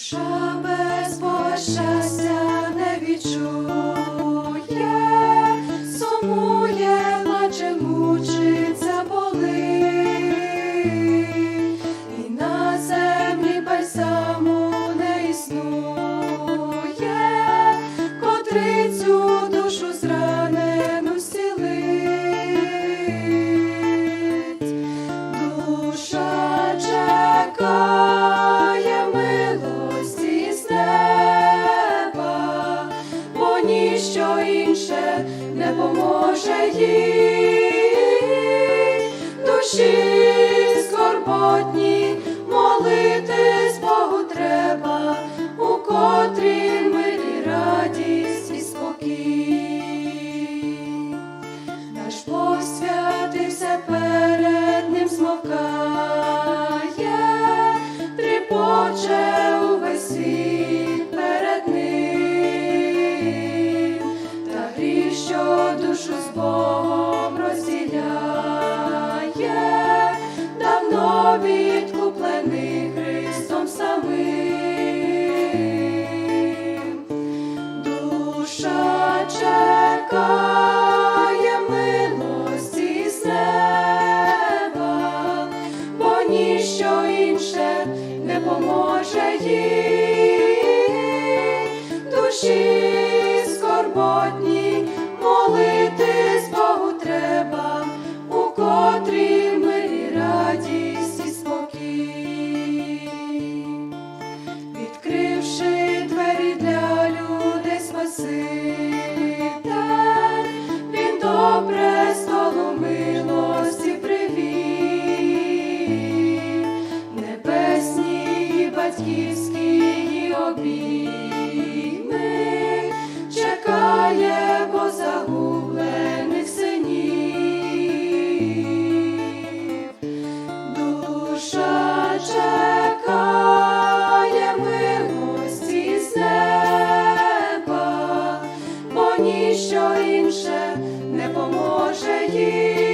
Душа без пощастя не відчує, сумує, плаче, мучиться, болить, і на землі бальзаму не існує, ніщо інше не поможе їй. Душі скорботні молитись Богу треба, у котрій мирі радість і спокій. Наш Бог святився перед ним смовкає, тріпоче душу з Богом розділяє, давно відкуплений Христом самим. Душа чекає милості з неба, бо ніщо інше не поможе їй. Душі батьківські обійми, чекає бо загублених синів. Душа чекає милості з неба, бо ніщо інше не поможе їй.